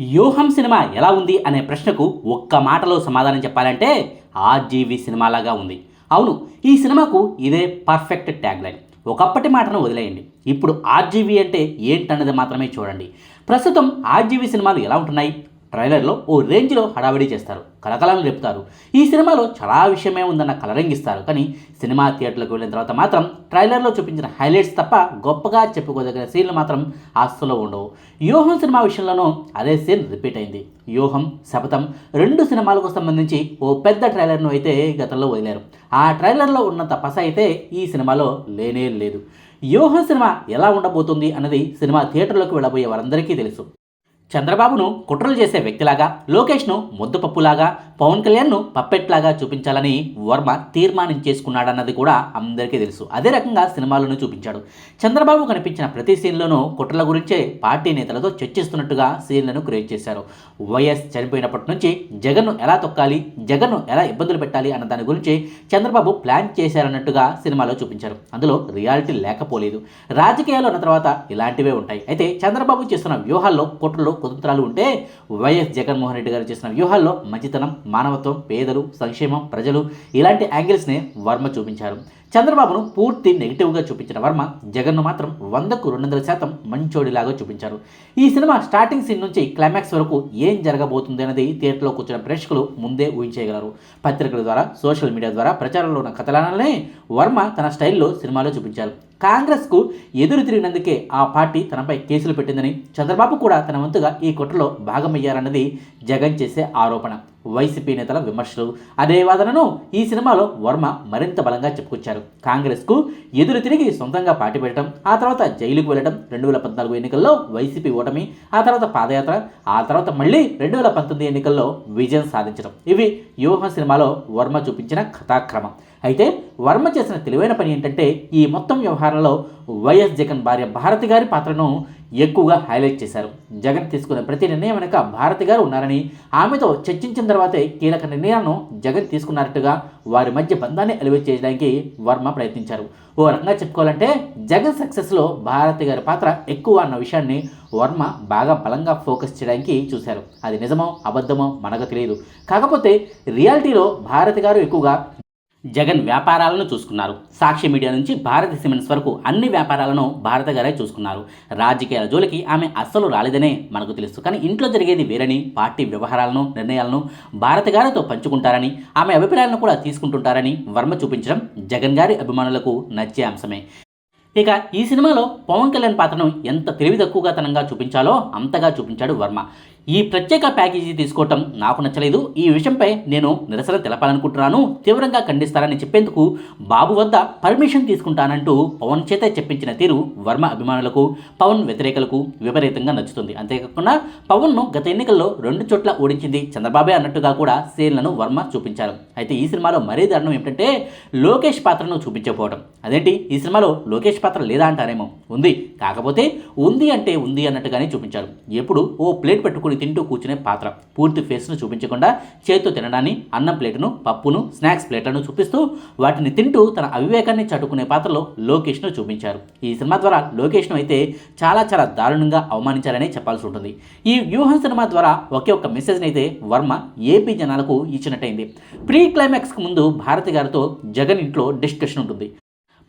వ్యూహం సినిమా ఎలా ఉంది అనే ప్రశ్నకు ఒక్క మాటలో సమాధానం చెప్పాలంటే ఆర్జీవి సినిమాలాగా ఉంది. అవును ఈ సినిమాకు ఇదే పర్ఫెక్ట్ ట్యాగ్ లైన్ ఒకప్పటి మాటను వదిలేయండి. ఇప్పుడు ఆర్జీవి అంటే ఏంటన్నది మాత్రమే చూడండి. ప్రస్తుతం ఆర్జీవీ సినిమాలు ఎలా ఉంటున్నాయి? ట్రైలర్లో ఓ రేంజ్లో హడావిడి చేస్తారు. కలకలను చెప్తారు ఈ సినిమాలో చాలా విషయమే ఉందన్న కలరింగ్ ఇస్తారు. కానీ సినిమా థియేటర్లకు వెళ్ళిన తర్వాత మాత్రం ట్రైలర్లో చూపించిన హైలైట్స్ తప్ప గొప్పగా చెప్పుకోదగిన సీన్లు మాత్రం ఆస్తులో ఉండవు. యోహం సినిమా విషయంలోనూ అదే సీన్ రిపీట్ అయింది. వ్యూహం శపథం రెండు సినిమాలకు సంబంధించి ఓ పెద్ద ట్రైలర్ను అయితే గతంలో వదిలారు. ఆ ట్రైలర్లో ఉన్నంత పస అయితే ఈ సినిమాలో లేనే లేదు. వ్యూహం సినిమా ఎలా ఉండబోతుంది అన్నది సినిమా థియేటర్లోకి వెళ్ళబోయే వారందరికీ తెలుసు. చంద్రబాబును కుట్రలు చేసే వ్యక్తిలాగా లోకేష్ను ముద్దపప్పులాగా పవన్ కళ్యాణ్ను పప్పెట్లాగా చూపించాలని వర్మ తీర్మానం చేసుకున్నాడన్నది కూడా అందరికీ తెలుసు. అదే రకంగా సినిమాలను చూపించాడు. చంద్రబాబు కనిపించిన ప్రతి సీన్లోనూ కుట్రల గురించే పార్టీ నేతలతో చర్చిస్తున్నట్టుగా సీన్లను క్రియేట్ చేశారు. వైఎస్ చనిపోయినప్పటి నుంచి జగన్ను ఎలా తొక్కాలి జగన్ను ఎలా ఇబ్బందులు పెట్టాలి అన్న దాని గురించి చంద్రబాబు ప్లాన్ చేశారన్నట్టుగా సినిమాలో చూపించారు. అందులో రియాలిటీ లేకపోలేదు. రాజకీయాలు అన్న తర్వాత ఇలాంటివే ఉంటాయి. అయితే చంద్రబాబు చేస్తున్న వ్యూహాల్లో కుట్రలు కుతంత్రాలు ఉంటే వైఎస్ జగన్మోహన్ రెడ్డి గారు చేసిన వ్యూహాల్లో మంచితనం మానవత్వం పేదలు సంక్షేమం ప్రజలు ఇలాంటి యాంగిల్స్నే వర్మ చూపించారు. చంద్రబాబును పూర్తి నెగిటివ్గా చూపించిన వర్మ జగన్ను మాత్రం వందకు రెండు వందల శాతం మంచోడిలాగా చూపించారు. ఈ సినిమా స్టార్టింగ్ సీన్ నుంచి క్లైమాక్స్ వరకు ఏం జరగబోతుంది అనేది థియేటర్లో కూర్చున్న ప్రేక్షకులు ముందే ఊహించేయగలరు. పత్రికల ద్వారా సోషల్ మీడియా ద్వారా ప్రచారంలో ఉన్న కథనాలనే వర్మ తన స్టైల్లో సినిమాలో చూపించారు. కాంగ్రెస్కు ఎదురు తిరిగినందుకే ఆ పార్టీ తనపై కేసులు పెట్టిందని చంద్రబాబు కూడా తన వంతుగా ఈ కుట్రలో భాగమయ్యారన్నది జగన్ చేసే ఆరోపణ. వైసీపీ నేతల విమర్శలు. అదే వాదనను ఈ సినిమాలో వర్మ మరింత బలంగా చెప్పుకొచ్చారు. కాంగ్రెస్కు ఎదురు తిరిగి సొంతంగా పార్టీ పెట్టడం ఆ తర్వాత జైలుకు వెళ్ళడం రెండు వేల పద్నాలుగు ఎన్నికల్లో వైసీపీ ఓటమి ఆ తర్వాత పాదయాత్ర ఆ తర్వాత మళ్ళీ రెండు వేల పంతొమ్మిది ఎన్నికల్లో విజయం సాధించడం. ఇవి వ్యూహం సినిమాలో వర్మ చూపించిన కథాక్రమం. అయితే వర్మ చేసిన తెలివైన పని ఏంటంటే ఈ మొత్తం వ్యవహారంలో వైఎస్ జగన్ భార్య భారతి గారి పాత్రను ఎక్కువగా హైలైట్ చేశారు. జగన్ తీసుకున్న ప్రతి నిర్ణయం వెనుక భారతి గారు ఉన్నారని ఆమెతో చర్చించిన తర్వాతే కీలక నిర్ణయాలను జగన్ తీసుకున్నట్టుగా వారి మధ్య బంధాన్ని ఎలివేట్ చేయడానికి వర్మ ప్రయత్నించారు. ఓ రకంగా చెప్పుకోవాలంటే జగన్ సక్సెస్లో భారతి గారి పాత్ర ఎక్కువ అన్న విషయాన్ని వర్మ బాగా బలంగా ఫోకస్ చేయడానికి చూశారు. అది నిజమో అబద్ధమో మనకు తెలియదు. కాకపోతే రియాలిటీలో భారతి గారు ఎక్కువగా జగన్ వ్యాపారాలను చూసుకున్నారు. సాక్షి మీడియా నుంచి భారత సిమెంట్స్ వరకు అన్ని వ్యాపారాలను భారత గారే చూసుకున్నారు. రాజకీయాల జోలికి ఆమె అస్సలు రాలేదనే మనకు తెలుసు. కానీ ఇంట్లో జరిగేది వేరని పార్టీ వ్యవహారాలను నిర్ణయాలను భారత గారితో పంచుకుంటారని ఆమె అభిప్రాయాలను కూడా తీసుకుంటుంటారని వర్మ చూపించడం జగన్ గారి అభిమానులకు నచ్చే అంశమే. ఇక ఈ సినిమాలో పవన్ కళ్యాణ్ పాత్రను ఎంత తెలివి తక్కువగా తనంగా చూపించాలో అంతగా చూపించాడు వర్మ. ఈ ప్రత్యేక ప్యాకేజీ తీసుకోవటం నాకు నచ్చలేదు. ఈ విషయంపై నేను నిరసన తెలపాలనుకుంటున్నాను. తీవ్రంగా ఖండిస్తారని చెప్పేందుకు బాబు వద్ద పర్మిషన్ తీసుకుంటానంటూ పవన్ చేత చెప్పించిన తీరు వర్మ అభిమానులకు పవన్ వ్యతిరేకలకు విపరీతంగా నచ్చుతుంది. అంతేకాకుండా పవన్ను గత ఎన్నికల్లో రెండు చోట్ల ఓడించింది చంద్రబాబే అన్నట్టుగా కూడా సీన్లను వర్మ చూపించారు. అయితే ఈ సినిమాలో మరీ దారుణం ఏమిటంటే లోకేష్ పాత్రను చూపించకపోవడం అదేంటి? ఈ సినిమాలో లోకేష్ పాత్ర లేదా అంటారేమో? ఉంది. కాకపోతే ఉంది అంటే ఉంది అన్నట్టుగానే చూపించారు. ఎప్పుడు ఓ ప్లేట్ పెట్టుకుని తింటూ కూర్చునే పాత్ర. పూర్తి ఫేస్ను చూపించకుండా చేతితో తినడాన్ని అన్నం ప్లేటును పప్పును స్నాక్స్ ప్లేట్లను చూపిస్తూ వాటిని తింటూ తన అవివేకాన్ని చట్టుకునే పాత్రలో లోకేష్ను చూపించారు. ఈ సినిమా ద్వారా లోకేష్ను అయితే చాలా చాలా దారుణంగా అవమానించారనే చెప్పాల్సి ఉంటుంది. ఈ వ్యూహం సినిమా ద్వారా ఒకే ఒక్క మెసేజ్ని అయితే వర్మ ఏపీ జనాలకు ఇచ్చినట్టయింది. ప్రీ క్లైమాక్స్కి ముందు భారతి గారితో జగన్ ఇంట్లో డిస్కషన్ ఉంటుంది.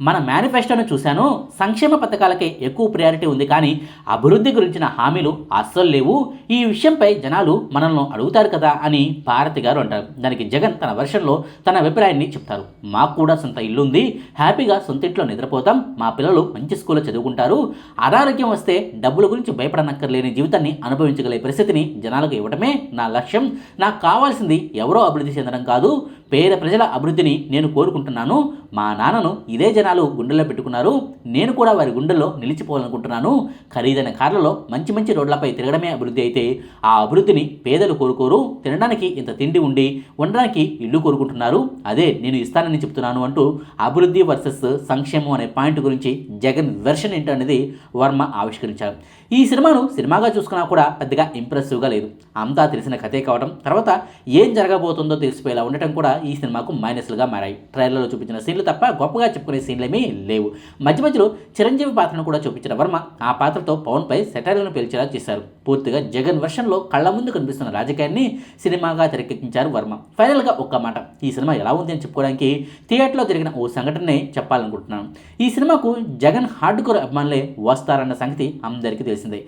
మన మేనిఫెస్టోను చూశాను. సంక్షేమ పథకాలకే ఎక్కువ ప్రయారిటీ ఉంది కానీ అభివృద్ధి గురించిన హామీలు అస్సలు లేవు. ఈ విషయంపై జనాలు మనల్ని అడుగుతారు కదా అని భారతి గారు అంటారు. దానికి జగన్ తన వర్షన్లో తన అభిప్రాయాన్ని చెప్తారు. మాకు కూడా సొంత ఇల్లు ఉంది. హ్యాపీగా సొంత ఇంట్లో నిద్రపోతాం. మా పిల్లలు మంచి స్కూల్లో చదువుకుంటారు. అనారోగ్యం వస్తే డబ్బుల గురించి భయపడనక్కర్లేని జీవితాన్ని అనుభవించగలిగే పరిస్థితిని జనాలకు ఇవ్వటమే నా లక్ష్యం. నాకు కావాల్సింది ఎవరో అభివృద్ధి చెందడం కాదు. పేద ప్రజల అభివృద్ధిని నేను కోరుకుంటున్నాను. మా నాన్నను ఇదే జనాలు గుండెల్లో పెట్టుకున్నారు. నేను కూడా వారి గుండెల్లో నిలిచిపోవాలనుకుంటున్నాను. ఖరీదైన కార్లలో మంచి మంచి రోడ్లపై తిరగడమే అభివృద్ధి అయితే ఆ అభివృద్ధిని పేదలు కోరుకోరు. తినడానికి ఇంత తిండి ఉండి ఉండడానికి ఇల్లు కోరుకుంటున్నారు. అదే నేను ఇస్తానని చెప్తున్నాను అంటూ అభివృద్ధి వర్సెస్ సంక్షేమం అనే పాయింట్ గురించి జగన్ వెర్షన్ ఏంటనేది వర్మ ఆవిష్కరించారు. ఈ సినిమాను సినిమాగా చూసుకున్నా కూడా పెద్దగా ఇంప్రెసివ్గా లేదు. అంతా తెలిసిన కథే కావడం తర్వాత ఏం జరగబోతుందో తెలిసిపోయేలా ఉండటం కూడా ఈ సినిమాకు మైనస్లుగా మారాయి. ట్రైలర్లో చూపించిన సీన్లు తప్ప గొప్పగా చెప్పుకునే సీన్లేమీ లేవు. మధ్య మధ్యలో చిరంజీవి పాత్రను కూడా చూపించిన వర్మ ఆ పాత్రతో పవన్పై సెటైర్లను పేల్చేలా చేశారు. పూర్తిగా జగన్ వర్షన్లో కళ్ళ ముందు కనిపిస్తున్న రాజకీయాన్ని సినిమాగా తెరకెక్కించారు వర్మ. ఫైనల్గా ఒక్క మాట ఈ సినిమా ఎలా ఉంది అని చెప్పుకోవడానికి థియేటర్లో జరిగిన ఓ సంఘటననే చెప్పాలనుకుంటున్నాను. ఈ సినిమాకు జగన్ హార్డ్ కోర్ అభిమానులే వస్తారన్న సంగతి అందరికీ తెలిసిందే.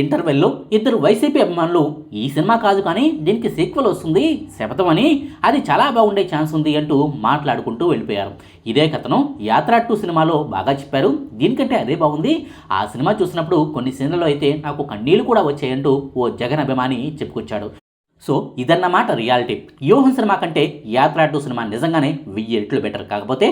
ఇంటర్వెల్లో ఇద్దరు వైసీపీ అభిమానులు ఈ సినిమా కాదు కానీ దీనికి సీక్వెల్ వస్తుంది శపథం అని. అది చాలా బాగుండే ఛాన్స్ ఉంది అంటూ మాట్లాడుకుంటూ వెళ్ళిపోయారు. ఇదే కథను యాత్ర టూ సినిమాలో బాగా చెప్పారు. దీనికంటే అదే బాగుంది. ఆ సినిమా చూసినప్పుడు కొన్ని సీన్లలో అయితే నాకు కన్నీళ్ళు కూడా వచ్చాయంటూ ఓ జగన్ అభిమాని చెప్పుకొచ్చాడు. సో ఇదన్నమాట రియాలిటీ. యోహన్ సినిమా కంటే యాత్రా టూ సినిమా నిజంగానే వెయ్యి రెట్లు బెటర్. కాకపోతే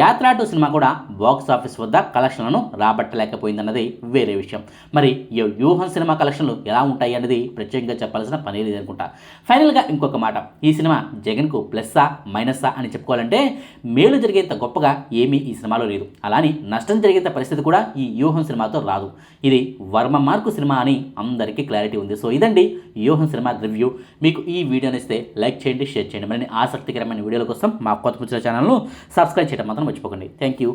యాత్రా టూ సినిమా కూడా బాక్స్ ఆఫీస్ వద్ద కలెక్షన్లను రాబట్టలేకపోయిందన్నది వేరే విషయం. మరి ఈ వ్యూహం సినిమా కలెక్షన్లు ఎలా ఉంటాయి అన్నది ప్రత్యేకంగా చెప్పాల్సిన పని లేదనుకుంటా. ఫైనల్గా ఇంకొక మాట. ఈ సినిమా జగన్కు ప్లస్సా మైనస్సా అని చెప్పుకోవాలంటే మేలు జరిగేంత గొప్పగా ఏమీ ఈ సినిమాలో లేదు. అలానే నష్టం జరిగేంత పరిస్థితి కూడా ఈ వ్యూహం సినిమాతో రాదు. ఇది వర్మ మార్కు సినిమా అని అందరికీ క్లారిటీ ఉంది. సో ఇదండి వ్యూహం సినిమా రివ్యూ. మీకు ఈ వీడియోని ఇస్తే లైక్ చేయండి షేర్ చేయండి. మరిన్ని ఆసక్తికరమైన వీడియోల కోసం మా కొత్త ముచ్చిన ఛానల్ను సబ్స్క్రైబ్ చేయడం మాత్రం మర్చిపోకండి. Thank you